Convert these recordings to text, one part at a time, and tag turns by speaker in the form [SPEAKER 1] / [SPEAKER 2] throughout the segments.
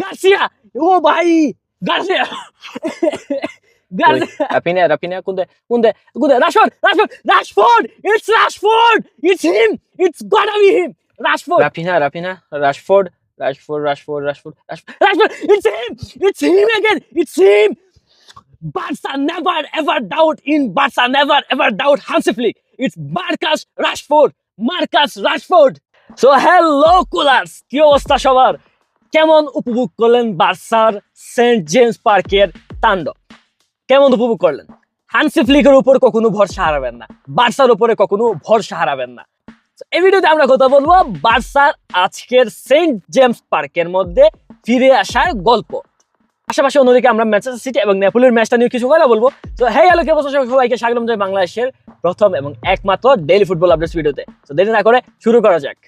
[SPEAKER 1] Garcia ও ভাই Garcia Garcia
[SPEAKER 2] Rafinha, Rafinha, kunde, kunde,
[SPEAKER 1] Good, Rashford, Rashford, Rashford! It's Rashford! It's him! It's gotta be him! Rashford!
[SPEAKER 2] Rafinha, Rafinha, Rashford, Rashford, Rashford, Rashford, Rashford.
[SPEAKER 1] Rashford! It's him! It's him again! It's him! Barca never ever doubt in Barca never ever doubt Hansi Flick. It's Marcus Rashford. Marcus Rashford. So hello culers কি অবস্থা সবার কেমন উপভোগ করলেন বার্সার Saint James পার্কের তাণ্ডব? কেমন উপভোগ করলেন? হানসি ফ্লিকের উপর কখনো ভরসা হারাবেন না। বার্সার উপরে কখনো ভরসা হারাবেন না। এই ভিডিওতে আমরা কথা বলব বার্সার আজকের সেন্ট জেমস পার্কের মধ্যে ফিরে আসার গল্প। পাশাপাশি অন্যদিকে আমরা ম্যানচেস্টার সিটি এবং নেপোলির ম্যাচটা নিয়ে কিছু কথা বলব। তো হ্যাঁ হ্যালো কে বছর সবাইকে? স্বাগতম জানাই বাংলাদেশের প্রথম এবং একমাত্র ডেইলি ফুটবল আপডেটস ভিডিওতে। তো দেরি না করে শুরু করা যাক।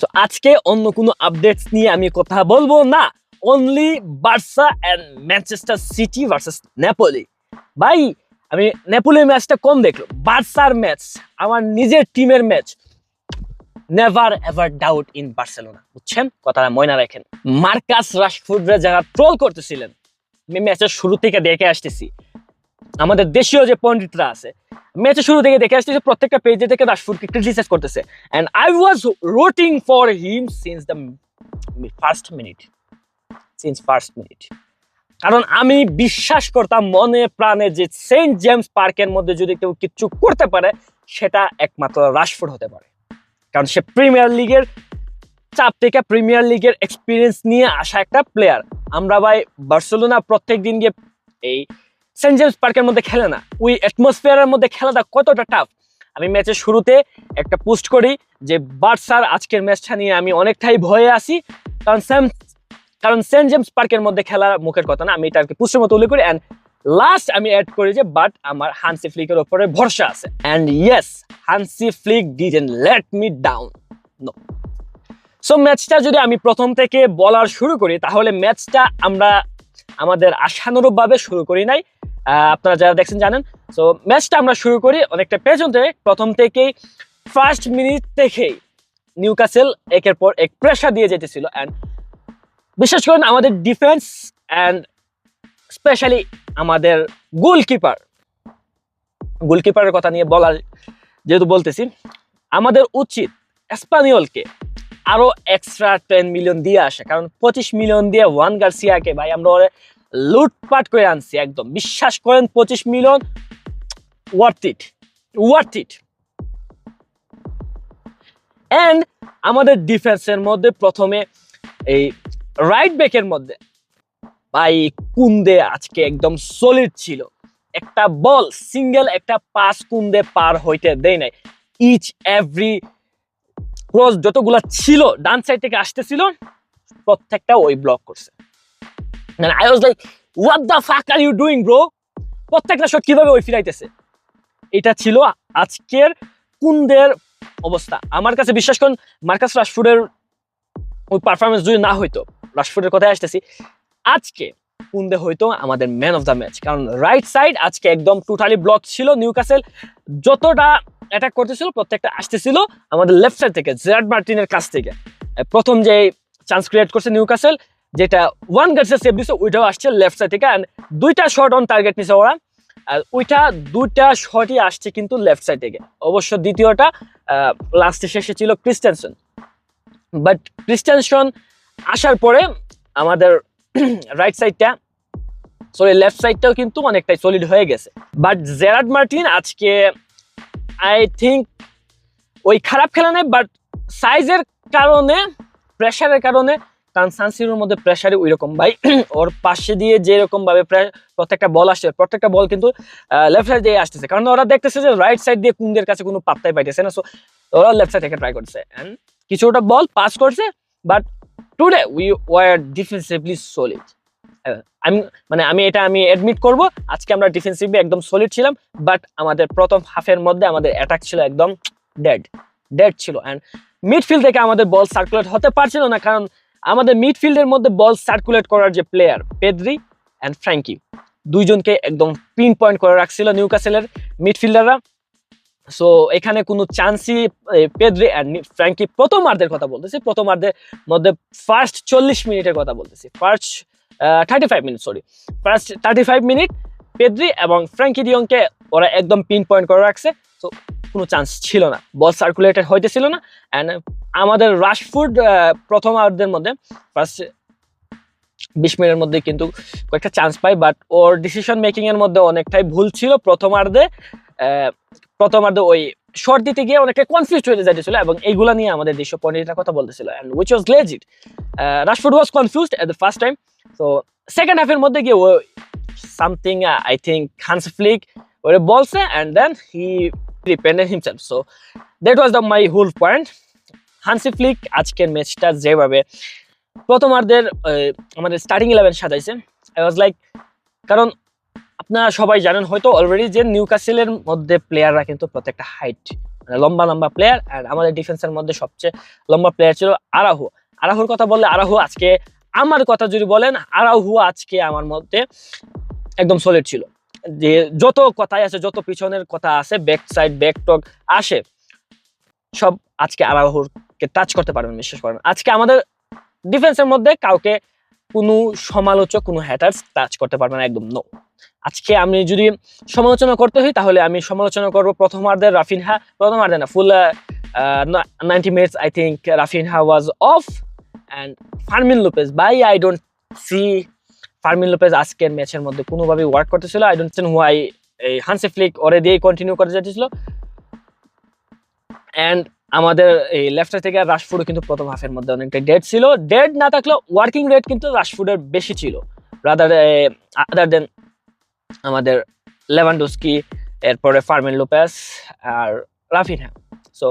[SPEAKER 1] তো আজকে অন্য কোনো আপডেটস নিয়ে আমি কথা বলব না। Only Barca and Manchester City versus Napoli ভাই, আমি নেপোলির ম্যাচটা কম দেখল বার্সার ম্যাচ আমার নিজের টিমের match never ever doubt in Barcelona বুঝছেন? কথাটা ময়না রাখেন। মার্কাস রাশফুডরা যারা ট্রোল করতেছিলেন, আমি ম্যাচের শুরু থেকে দেখে আসতেছি। আমাদের দেশীয় যে পণ্ডিতরা আছে ম্যাচের শুরু থেকে দেখে আসতেছি প্রত্যেকটা পেজে থেকে রাশফুডকে ক্রিটিসাইজ করতেছে। And I was rooting for him since the first minute since first minute কারণ আমি বিশ্বাস করতাম মনে প্রাণে যে সেন্ট জেমস পার্কের মধ্যে যদি কেউ কিচ্ছু করতে পারে, সেটা একমাত্র রাশফুড হতে পারে। কারণ সে প্রিমিয়ার লিগের চাপ থেকে প্রিমিয়ার লিগের এক্সপিরিয়েন্স নিয়ে আসা একটা প্লেয়ার আমরা ভাই বার্সেলোনা প্রত্যেক দিন গিয়ে এই সেন্ট জেমস পার্কের মধ্যে খেলে না। ওই অ্যাটমসফিয়ারের মধ্যে খেলাটা কতটা টাফ আমি ম্যাচের শুরুতে একটা পোস্ট করি যে, বার্সার আজকের ম্যাচটা নিয়ে আমি অনেকটাই ভয়ে আছি। কারণ সেম, কারণ সেন্ট জেমস পার্কের মধ্যে খেলা মুখের কথা না, আমি এটা আর কি পোস্টের মতো উল্লেখ করি। অ্যান্ড লাস্ট আমি অ্যাড করি যে বাট আমার হানসি ফ্লিকের ওপরে ভরসা আছে। And yes Hansi Flick didn't let me down no so ম্যাচটা যদি আমি প্রথম থেকে বলার শুরু করি, তাহলে ম্যাচটা আমরা আমাদের আশানুরূপভাবে শুরু করি নাই। আপনারা যারা দেখছেন জানেন। সো ম্যাচটা আমরা শুরু করি অনেকটা পেছন থেকে প্রথম থেকেই ফার্স্ট মিনিট থেকেই নিউকাসেল একের পর এক প্রেশার দিয়ে যেতেছিল। অ্যান্ড বিশেষ করে আমাদের ডিফেন্স অ্যান্ড স্পেশালি আমাদের গোলকিপার গোলকিপারের কথা নিয়ে বলার যেহেতু বলতেছি, আমাদের উচিত এসপানিওলকে আরও এক্সট্রা টেন মিলিয়ন দিয়ে আসে। কারণ পঁচিশ মিলিয়ন দিয়ে ওয়ান গার্সিয়াকে ভাই, আমরা লুটপাট করে আনছি, একদম। বিশ্বাস করেন, পঁচিশ million worth it worth it and আমাদের ডিফেন্সের মধ্যে প্রথমে এই রাইট ব্যাকের মধ্যে ভাই কুন্দে আজকে একদম সলিড ছিল। একটা বল সিঙ্গেল একটা পাস কুন্দে পার হইতে দেয় নাই। ইচ এভরি ক্রস যতগুলা ছিল, ডান সাইড থেকে আসতেছিল, প্রত্যেকটা ওই ব্লক করছে। আর ইউ ডুইং ব্রো প্রত্যেকটা শট ওই ফিরাইতেছে? এটা ছিল আজকের কুন্দের অবস্থা। আমার কাছে বিশ্বাস করুন, মার্কাস ওই পারফরমেন্স যদি না হইতো কথায় আসতেছি, আজকে কুন্দে হয়তো আমাদের ম্যান অফ দ্য ম্যাচ কারণ রাইট সাইড আজকে একদম টোটালি ব্লক ছিল নিউকাসেল যতটা অ্যাটাক করতেছিল, প্রত্যেকটা আসতেছিল আমাদের লেফট সাইড থেকে জেরাড মার্টিনের কাছ থেকে। প্রথম যে চান্স ক্রিয়েট করছে নিউকাসেল যেটা ওয়ান গার্সে সেভ দিছে, ওইটাও আসছে লেফট সাইড থেকে অ্যান্ড দুইটা শট অন টার্গেট নিছে ওরা। আর ওইটা, দুইটা শটই আসছে কিন্তু লেফট সাইড থেকে। অবশ্য দ্বিতীয়টা লাস্টে শেষে ছিল ক্রিস্টেনসন বাট ক্রিস্টেনসন আসার পরে আমাদের রাইট সাইডটা সরি লেফট সাইডটাও কিন্তু অনেকটাই সলিড হয়ে গেছে। বাট জেরাড মার্টিন আজকে আই থিঙ্ক ওই খারাপ খেলা নেই বাট সাইজের কারণে প্রেশারের কারণে কারণ সানসিরোর মধ্যে প্রেশারে ওই রকম ভাই, ওর পাশে দিয়ে যেরকম ভাবে প্রত্যেকটা বল আসছে, প্রত্যেকটা বল কিন্তু লেফট সাইড দিয়ে আসতেছে। কারণ ওরা দেখতেছে যে রাইট সাইড দিয়ে কুন্দের কাছে কোনো পাত্তাই পাইতেছে না। সো ওরা লেফট সাইড থেকে ট্রাই করছে অ্যান্ড কিছুটা বল পাস করছে but today we were defensively solid আমি মানে আমি এটা আমি অ্যাডমিট করব, আজকে আমরা ডিফেন্সিভলি একদম সলিড ছিলাম বাট আমাদের প্রথম হাফের মধ্যে আমাদের অ্যাটাক ছিল একদম ডেড ডেড ছিল। অ্যান্ড মিডফিল্ড থেকে আমাদের বল সার্কুলেট হতে পারছিল না, কারণ আমাদের মিডফিল্ডের মধ্যে বল সার্কুলেট করার যে প্লেয়ার পেদ্রি অ্যান্ড ফ্র্যাঙ্কি, দুইজনকে একদম পিন পয়েন্ট করে রাখছিল নিউকাসেলের মিডফিল্ডাররা। সো এখানে কোনো চান্সই পেদ্রি অ্যান্ড ফ্র্যাঙ্কি প্রথমার্ধের কথা বলতেছি প্রথমার্ধের মধ্যে ফার্স্ট চল্লিশ মিনিটের কথা বলতেছি। First thirty five minute sorry first thirty five minute Pedri এবং ফ্র্যাঙ্কি ডিয়ংকে ওরা একদম পিন পয়েন্ট করে রাখছে। তো কোনো চান্স ছিল না। বল সার্কুলেটেড হইতেছিল না। অ্যান্ড আমাদের রাশফুড প্রথম প্রথমার্ধের মধ্যে ফার্স্ট বিশ মিনিটের মধ্যে কিন্তু কয়েকটা চান্স পাই বাট ওর ডিসিশন মেকিং এর মধ্যে অনেকটাই ভুল ছিল প্রথমার্ধে প্রথমার্ধে ওই শর্ট দিতে গিয়ে অনেকটা কনফিউজ হয়ে যাইতেছিল এবং এইগুলা নিয়ে আমাদের দেশ পয়েন্টের কথা বলতেছিল and which was legit Rashford was confused at the first time তো সেকেন্ড হাফের মধ্যে গিয়ে something I think Hans Flick ওরে বলছে and then he depended himself so that was the my whole point Hansi Flick আজকের ম্যাচটা যেভাবে প্রথমার্ধের আমাদের স্টার্টিং ইলেভেন সাজাইছে। আই ওয়াজ লাইক কারণ আপনারা সবাই জানেন, হয়তো অলরেডি যে নিউকাসেলের মধ্যে প্লেয়াররা কিন্তু প্রত্যেকটা হাইট মানে লম্বা লম্বা প্লেয়ার আর আমাদের ডিফেন্সের মধ্যে সবচেয়ে লম্বা প্লেয়ার ছিল আরাহু। আরাহুর কথা বললে আরাহু আজকে, আমার কথা যদি বলেন, আরাহু আজকে আমার মধ্যে একদম সলিড ছিল। যে যত কথাই আছে, যত পিছনের কথা আছে ব্যাক সাইড ব্যাক টক আসে, সব আজকে আরাহুরকে টাচ করতে পারবেন, বিশ্বাস করেন আজকে আমাদের ডিফেন্সের মধ্যে কাউকে কোনো সমালোচক, কোনো হ্যাটার্স টাচ করতে পারবে না, একদম নো আজকে আমি যদি সমালোচনা করতে হই তাহলে আমি সমালোচনা করব প্রথমার্ধের রাফিনহা প্রথমার্ধে না full ninety minutes I think Raphinha was off and Fermin Lopez by I don't see Fermin Lopez আজকের ম্যাচের মধ্যে কোনোভাবেই ওয়ার্ক করতেছিল। আই ডোন্ট হোয়াই এই হানসে ফ্লিক ওরে দিয়ে কন্টিনিউ করে যেতেছিল অ্যান্ড আমাদের এই লেফট থেকে রাশফুডও কিন্তু প্রথম হাফের মধ্যে অনেকটা ডেড ছিল। ডেড না থাকলেও ওয়ার্কিং রেট কিন্তু রাশফুডের বেশি ছিল। রাদার আদার দেন আমাদের লেভানডোস্কি এরপরে ফার্মেন লোপেস আর রাফিনহা সো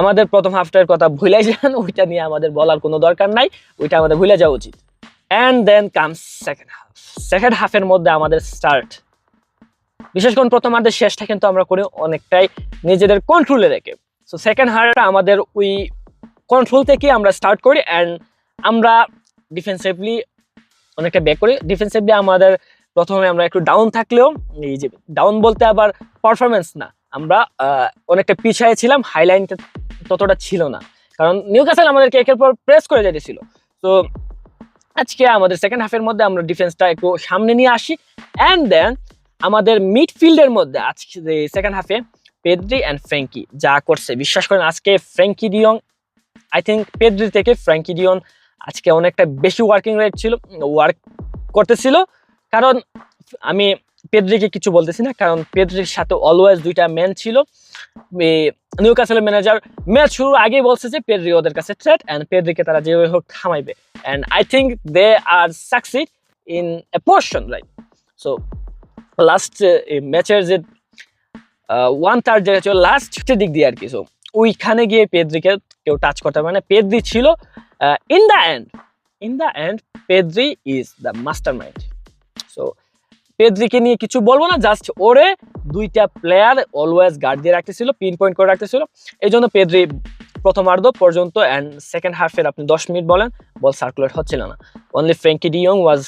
[SPEAKER 1] আমাদের প্রথম হাফটার কথা ভুলে যান, ওইটা নিয়ে আমাদের বলার কোনো দরকার নাই, ওইটা আমাদের ভুলে যাওয়া উচিত। And then comes second half second হাফের মধ্যে আমাদের স্টার্ট বিশেষ করে প্রথমার্ধের শেষটা কিন্তু আমরা করি অনেকটাই নিজেদের কন্ট্রোলে রেখে। সো সেকেন্ড হাফটা আমাদের ওই কন্ট্রোল থেকে আমরা স্টার্ট করি অ্যান্ড আমরা ডিফেন্সিভলি অনেকটা ব্যাক করি। ডিফেন্সিভলি আমাদের প্রথমে আমরা একটু ডাউন থাকলেও, এই যে ডাউন বলতে আবার পারফরমেন্স না। আমরা অনেকটা পিছিয়ে ছিলাম হাইলাইনটা ততটা ছিল না। কারণ নিউকাসেল আমাদেরকে একের পর প্রেস করে যেতেছিল। তো আজকে আমাদের সেকেন্ড হাফের মধ্যে আমরা ডিফেন্সটা একটু সামনে নিয়ে আসি। অ্যান্ড দেন আমাদের মিডফিল্ডের মধ্যে আজকে সেকেন্ড হাফে পেদ্রি অ্যান্ড ফ্র্যাঙ্কি। যা করছে। বিশ্বাস করেন, আজকে Frenkie de Jong I think Pedri থেকে ফ্র্যাঙ্কি ডিয়ন আজকে অনেকটা বেশি ওয়ার্কিং রেট ছিল ওয়ার্ক করতেছিল। কারণ, আমি পেদ্রিকে কিছু বলতেছি না, কারণ পেদ্রির সাথে অলওয়েজ দুইটা ম্যান ছিল। নিউ কাসেলের ম্যানেজার ম্যাচ শুরুর আগেই বলছে যে পেদ্রি ওদের কাছে থ্রেট অ্যান্ড পেদ্রিকে তারা যেভাবে হোক থামাইবে। And I think they are succeed in a portion right so last ম্যাচের যে ওয়ান থার্ড যেটা ছিল লাস্ট দিক দিয়ে আর কি। সো ওইখানে গিয়ে পেদ্রিকে কেউ টাচ করতে পারে না। পেদ্রি ছিল in the end in the end Pedri is the mastermind so পেদ্রিকে নিয়ে কিছু বলব না জাস্ট ওরে দুইটা প্লেয়ার অলওয়েজ গার্ড দিয়ে রাখতেছিল পিন পয়েন্ট করে রাখতেছিল। এই জন্য পেদ্রি প্রথমার্ধ পর্যন্ত অ্যান্ড সেকেন্ড হাফের আপনি দশ মিনিট বলেন বল সার্কুলেট হচ্ছিল না। Only Frenkie de Jong was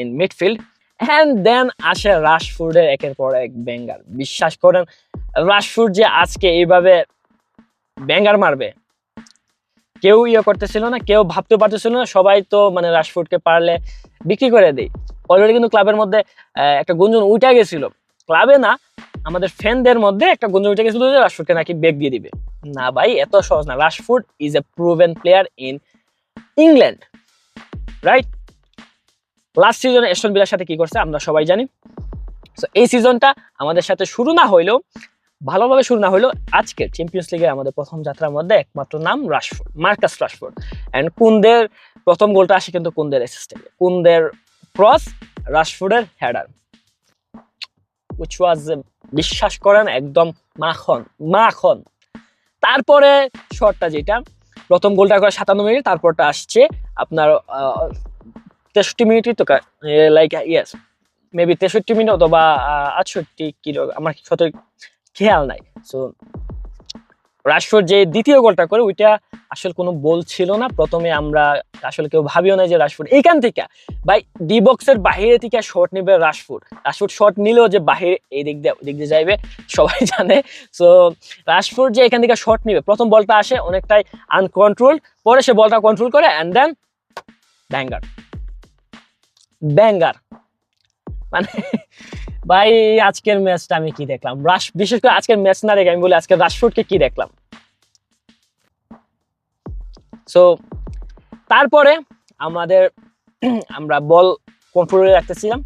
[SPEAKER 1] in midfield and then আসে রাশফুডের একের পর এক ব্যাঙ্গার বিশ্বাস করেন রাশফুড যে আজকে এইভাবে ব্যাঙ্গার মারবে, কেউ ইয়ে করতেছিল না, কেউ ভাবতে পারতেছিল না, সবাই তো মানে রাশফুডকে পারলে বিক্রি করে দেয় অলরেডি কিন্তু ক্লাবের মধ্যে একটা গুঞ্জন উঠে গেছিল। ক্লাবে না, আমাদের ফ্যানদের মধ্যে একটা গুঞ্জন উঠে গেছিল যে রাশফুডকে নাকি বেগ দিয়ে দিবে। না ভাই, এত সহজ না। Rashford is a proven player in England right last সিজনে এস্টন বিলার সাথে কি করছে আমরা সবাই জানি। তো এই সিজনটা আমাদের সাথে শুরু না হইলেও, ভালোভাবে শুরু না হইলেও আজকে চ্যাম্পিয়ন্স লিগের আমাদের প্রথম যাত্রার মধ্যে একমাত্র নাম রাশফোর্ড মার্কাস রাশফোর্ড অ্যান্ড কুন্দের প্রথম গোলটা আসে কিন্তু কুন্দের অ্যাসিস্ট্যান্টে কুন্দের ক্রস রাশফোর্ডের হেডার উইচ ওয়াজ বিশ্বাস করেন একদম মাখন মাখন। তারপরে শটটা যেটা, প্রথম গোলটা করে সাতান্ন মিনিট, তারপরটা আসছে আপনার তেষট্টি মিনিটই তো লাইক ইয়েস মেবি তেষট্টি মিনিট অথবা আটষট্টি কি রকম, আমার সঠিক খেয়াল নাই। সো রাশফোর্ড যে দ্বিতীয় গোলটা করে ওইটা আসলে কোনো বল ছিল না। প্রথমে আমরা আসলে কেউ ভাবিও না যে রাশফোর্ড এইখান থেকে ভাই ডি বক্সের বাহিরে থেকে শট নেবে রাশফোর্ড রাশফোর্ড শট নিলেও যে বাহিরে এই দিক দিয়ে দিক দিয়ে যাইবে সবাই জানে। সো রাশফোর্ড যে এখান থেকে শট নিবে প্রথম বলটা আসে অনেকটাই আনকন্ট্রোল পরে সে বলটা কন্ট্রোল করে অ্যান্ড দেন ব্যাঙ্গার ব্যাঙ্গার মানে ভাই, আজকের ম্যাচটা আমি কি দেখলাম? রাশ বিশেষ করে আজকের ম্যাচ না দেখে আমি বলি আজকে রাশফোর্ডকে কি দেখলাম? সো তারপরে আমাদের, আমরা বল কন্ট্রোলে রাখতেছিলাম।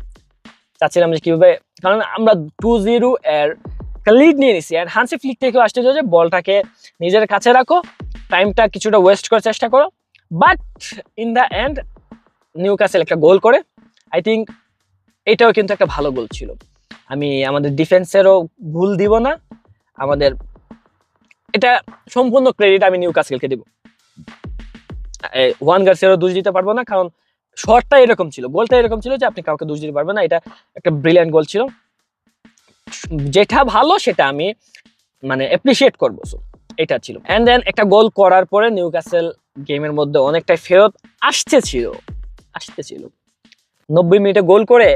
[SPEAKER 1] চাচ্ছিলাম যে কীভাবে, কারণ আমরা টু জিরো এর লিড নিয়ে নিছি। আর হানসি ফ্লিক থেকেও আসতে যে বলটাকে নিজের কাছে রাখো টাইমটা কিছুটা ওয়েস্ট করার চেষ্টা করো। But in the end Newcastle একটা গোল করে। আই থিঙ্ক এটাও কিন্তু একটা ভালো গোল ছিল। আমি আমাদের ডিফেন্সেরও ভুল দিব না আমাদের এটা সম্পূর্ণ ক্রেডিট আমি নিউ কাসেলকে দিব ওয়ান গার্সেরও দোষ দিতে পারব না কারণ শটটা এরকম ছিল গোলটা এরকম ছিল যে আপনি কাউকে দোষ দিতে পারবেন না এটা একটা ব্রিলিয়ান্ট গোল ছিল। যেটা ভালো সেটা আমি মানে অ্যাপ্রিসিয়েট করব so, এটা ছিল। অ্যান্ড দেন একটা গোল করার পরে নিউ কাসেল গেমের মধ্যে অনেকটাই ফেরত আসতে ছিল আসতে ছিল নব্বই মিনিটে গোল করে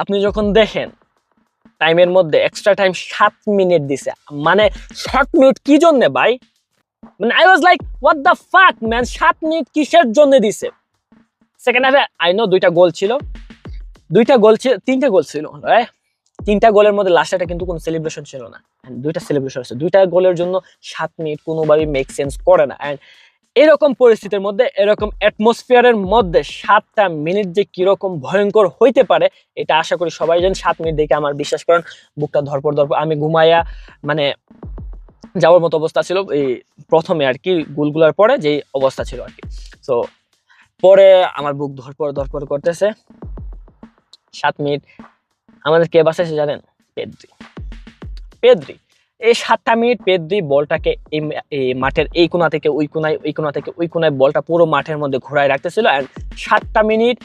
[SPEAKER 1] আপনি যখন দেখেন টাইমের মধ্যে এক্সট্রা টাইম সাত মিনিট দিছে। মানে সাত মিনিট কি জন্য ভাই? মানে I was like what the fuck man সাত মিনিট কিসের জন্য দিছে? সেকেন্ড হাফে আই নো দুইটা গোল ছিল। দুইটা গোল ছিল, তিনটা গোল ছিল তিনটা গোলের মধ্যে লাস্টটা কিন্তু কোনো সেলিব্রেশন ছিল না। দুইটা সেলিব্রেশন আছে। দুইটা গোলের জন্য সাত মিনিট কোনোভাবেই মেক সেন্স করে না। অ্যান্ড এরকম পরিস্থিতির মধ্যে, এরকম অ্যাটমসফিয়ারের মধ্যে সাতটা মিনিট যে কীরকম ভয়ঙ্কর হইতে পারে, এটা আশা করি সবাই জানেন সাত মিনিট দেখে আমার বিশ্বাস করেন, বুকটা ধরপর ধরপর, আমি ঘুমাইয়া মানে যাওয়ার মতো অবস্থা ছিল, এই প্রথমে আর কি গুলগুলার পরে যেই অবস্থা ছিল আর কি। তো পরে আমার বুক ধরপর ধরপর করতেছে। সাত মিনিট, আমাদের কে বাঁচাইছে জানেন? পেদ্রি। পেদ্রি। এই সাতটা মিনিট পেদ্রি বলটাকে এই মাঠের এই কোনা থেকে ওই কোনায় ওই কোণা থেকে ওই কোনায় বলটা পুরো মাঠের মধ্যে ঘোরায় রাখতেছিল। অ্যান্ড সাতটা মিনিট,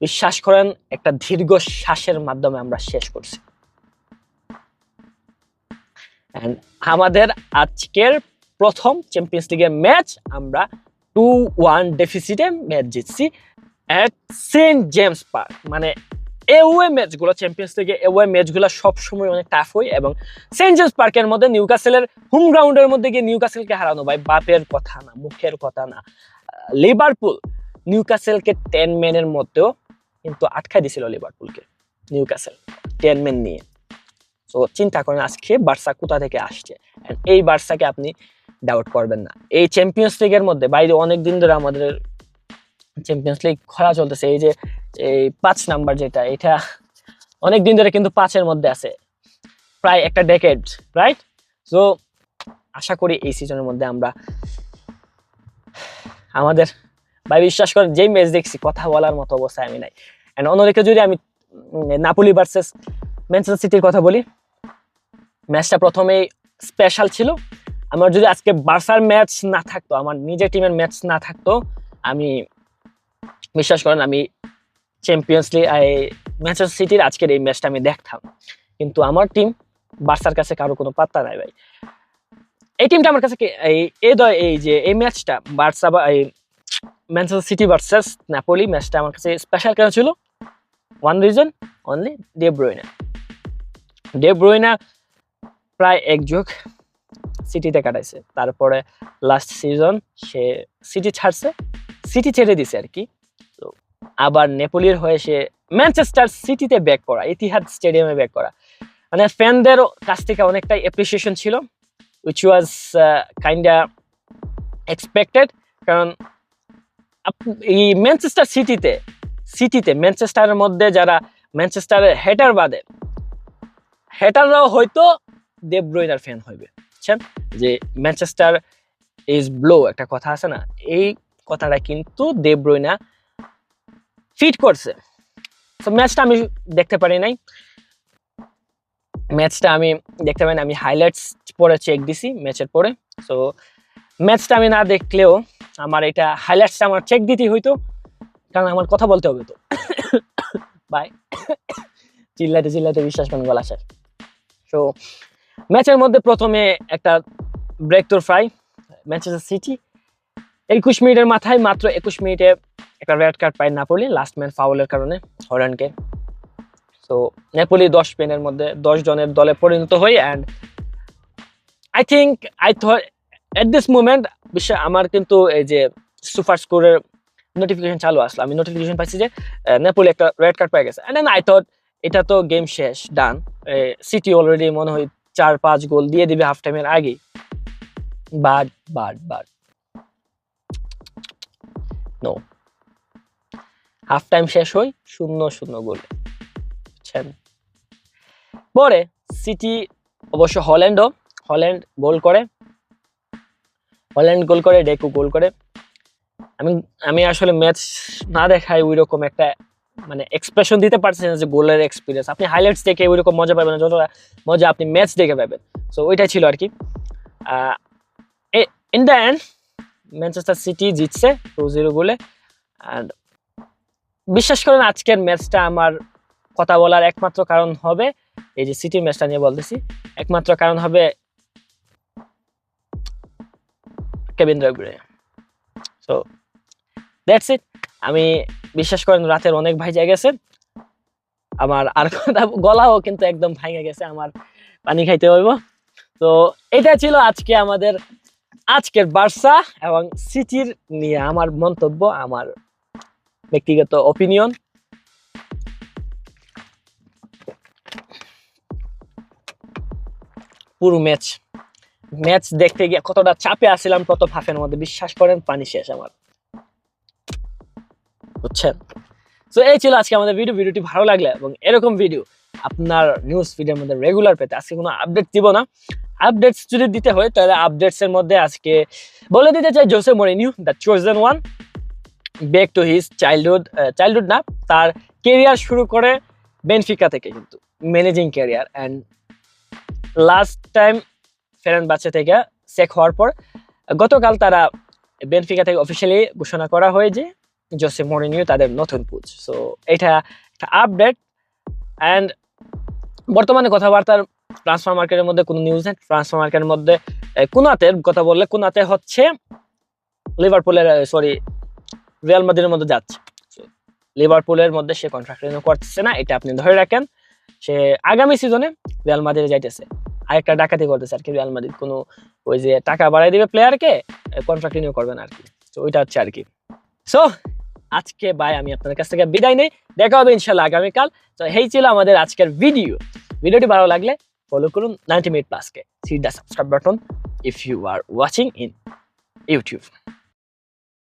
[SPEAKER 1] বিশ্বাস করেন, একটা দীর্ঘ শ্বাসের মাধ্যমে আমরা শেষ করছি। আমাদের আজকের প্রথম চ্যাম্পিয়ন্স লিগের ম্যাচ আমরা টু ওয়ান ডেফিসিটে ম্যাচ জিতছি অ্যাট সেন্ট জেমস পার্ক মানে এওয়ে ম্যাচগুলো চ্যাম্পিয়ন্স লিগে এওয়ে ম্যাচগুলো সবসময় অনেক টাফ হয় এবং সেন্ট জেমস পার্কের মধ্যে নিউকাসেলের হোম গ্রাউন্ডের মধ্যে গিয়ে নিউকাসেলকে হারানো ভাই, বাপের কথা না, মুখের কথা না। লিভারপুল নিউকাসেলকে টেন ম্যানের মধ্যেও কিন্তু আটকায় দিছিল লিভারপুলকে নিউকাসেল টেন ম্যান নিয়ে। তো চিন্তা করেন আজকে বার্সা কোথা থেকে আসছে? এই বার্সাকে আপনি ডাউট করবেন না। এই চ্যাম্পিয়ন্স লিগের মধ্যে বাইরে অনেক দিন ধরে আমাদের চ্যাম্পিয়ন্স লিগ খেলা চলতেছে, এই যে এই পাঁচ নাম্বার যেটা, এটা অনেক দিন ধরে কিন্তু পাঁচের মধ্যে আছে। প্রায় একটা ডেকেড রাইট সো আশা করি এই সিজনের মধ্যে আমরা আমাদের, ভাই বিশ্বাস করেন, যেই ম্যাচ দেখছি, কথা বলার মতো অবস্থায় আমি নাই। অ্যান্ড অন্যদিকে যদি আমি নাপোলি ভার্সেস ম্যানচেস্টার সিটির কথা বলি ম্যাচটা প্রথমেই স্পেশাল ছিল। আমার যদি আজকে বার্সার ম্যাচ না থাকতো, আমার নিজের টিমের ম্যাচ না থাকতো, আমি, বিশ্বাস করেন, আমি চ্যাম্পিয়ন্স লিগ ম্যানচেস্টার সিটির আজকের এই ম্যাচটা আমি দেখতাম। কিন্তু আমার টিম বার্সার কাছে কারও কোনো পাত্তা নাই ভাই। এই টিমটা আমার কাছে এই এই যে, এই ম্যাচটা বার্সা বা, এই ম্যানচেস্টার সিটি ভার্সেস নাপোলি ম্যাচটা আমার কাছে স্পেশাল কেন ছিল? One reason only De Bruyne De Bruyne প্রায় এক যুগ সিটিতে কাটাইছে। তারপরে লাস্ট সিজন সে সিটি ছাড়ছে। সিটি ছেড়ে দিছে আর কি। আবার নেপোলির হয়ে সে ম্যানচেস্টার সিটিতে ব্যাক করা ইতিহাদ স্টেডিয়ামে ব্যাক করা। মানে ফ্যানদের কাছ থেকে অনেকটাই অ্যাপ্রিসিয়েশন ছিল উইচ ওয়াজ কাইন্ডা এক্সপেক্টেড কারণ এই ম্যানচেস্টার সিটিতে সিটিতে, ম্যানচেস্টারের মধ্যে যারা ম্যানচেস্টারের হেটার বাদে হেটাররাও হয়তো দেব ব্রুইনার ফ্যান হইবে। বুঝছেন যে ম্যানচেস্টার ইজ ব্লো একটা কথা আছে না? এই কথাটা কিন্তু দেব ব্রুইনা ফিট করছে। তো ম্যাচটা আমি দেখতে পারি নাই। ম্যাচটা আমি দেখতে পারি আমি হাইলাইটস পরে চেক দিছি ম্যাচের পরে। সো ম্যাচটা আমি না দেখলেও আমার এটা হাইলাইটসটা আমার চেক দিতেই হইতো। কারণ আমার কথা বলতে হবে তো। বাই চিল্লাতে চিল্লাতে বিশ্বাস করেন গলা শেষ। সো ম্যাচের মধ্যে প্রথমে একটা ব্রেক তোর ফ্রাই ম্যানচেস্টার সিটি একুশ মিনিটের মাথায় মাত্র একুশ মিনিটে একটা রেড কার্ড পায় নাপোলি লাস্ট ম্যান ফাউলের কারণে হল্যান্ডকে সো নেপোলি দশ পেনের মধ্যে দশ জনের দলে পরিণত হয় অ্যান্ড আই থিঙ্ক আই থ এট দিস মুমেন্ট বিশ্ব আমার কিন্তু এই যে সুপার স্কোরের নোটিফিকেশন চালু আসলো। আমি নোটিফিকেশন পাইছি যে নেপোলি একটা রেড কার্ড পেয়ে গেছে। অ্যান্ড দেন আই থট এটা তো গেম শেষ ডান সিটি অলরেডি মনে হয় চার পাঁচ গোল দিয়ে দিবে হাফ টাইমের আগেই। But but but no half time শেষ হয় শূন্য শূন্য গোল বুঝছেন? পরে সিটি অবশ্য হল্যান্ডও, হল্যান্ড গোল করে। হল্যান্ড গোল করে, ডেকু গোল করে। আমি আমি আসলে ম্যাচ না দেখাই ওই রকম একটা মানে এক্সপ্রেশন দিতে পারছি না যে গোলের এক্সপিরিয়েন্স আপনি হাইলাইটস দেখে ওই রকম মজা পাবেন যতটা মজা আপনি ম্যাচ দেখে পাবেন। সো ওইটাই ছিল আর কি। In the end Manchester City জিতছে টু জিরো গোলে। অ্যান্ড বিশ্বাস করেন আজকের ম্যাচটা আমার কথা বলার একমাত্র কারণ হবে এই যে সিটির ম্যাচটা নিয়ে বলতেছি, একমাত্র কারণ হবে কেবিন সো দ্যাটস ইট আমি বিশ্বাস করেন রাতের অনেক ভাই জায়গা গেছে। আমার আর কথা গলাও কিন্তু একদম ভাঙে গেছে, আমার পানি খাইতে হইব। তো এটা ছিল আজকে আমাদের, আজকের বার্সা এবং সিটির নিয়ে আমার মন্তব্য, আমার ব্যক্তিগত অপিনিয়ন পুরো ম্যাচ ম্যাচ দেখতে গিয়ে কতটা চাপে আসছিলাম কত ফাফের মধ্যে বিশ্বাস করেন, পানি শেষ আমার। বুঝছেন? তো এই ছিল আজকে আমাদের ভিডিও ভিডিওটি ভালো লাগলে এবং এরকম ভিডিও আপনার নিউজ ফিডের মধ্যে রেগুলার পেতে আজকে কোনো আপডেট দিব না। আপডেটস যদি দিতে হয়, তাহলে আপডেটস এর মধ্যে আজকে বলে দিতে চাই Jose Mourinho the chosen one back to his childhood childhood না তার কেরিয়ার শুরু করে বেনফিকা থেকে কিন্তু managing career and last time ফেরান বাচ্চা থেকে চেক হওয়ার পর গতকাল তারা বেনফিকা থেকে অফিসিয়ালি ঘোষণা করা হয় যে জোসে মরিনিউ তাদের নতুন কোচ সো এটা একটা আপডেট অ্যান্ড বর্তমানে কথাবার্তার ট্রান্সফার মার্কেটের মধ্যে কোনো নিউজ নেই। ট্রান্সফার মার্কেটের মধ্যে আহ, কুনাতের কথা বললে কোনাতে হচ্ছে লিভারপুলের সরি রিয়াল মাদ্রিদের মধ্যে যাচ্ছে। লিভারপুলের মধ্যে সে কন্ট্রাক্ট রিনিউ করতেছে না, এটা আপনি ধরে রাখেন। সে আগামী সিজনে রিয়াল মাদ্রিদে যাইতেছে। আরেকটা ডাকাতি করতেছে আর কি রিয়াল মাদ্রিদ। কোনো ওই যে টাকা বাড়াই দিবে প্লেয়ারকে কন্ট্রাক্ট রিনিউ করবেন আর কি তো ওইটা হচ্ছে আর কি সো আজকে বাই আমি আপনাদের কাছ থেকে বিদায় নেই। দেখা হবে ইনশাল্লাহ আগামীকাল। তো এই ছিল আমাদের আজকের ভিডিও ভিডিওটি ভালো লাগলে ফলো করুন ninety minute প্লাসকে see the subscribe button if you are watching in YouTube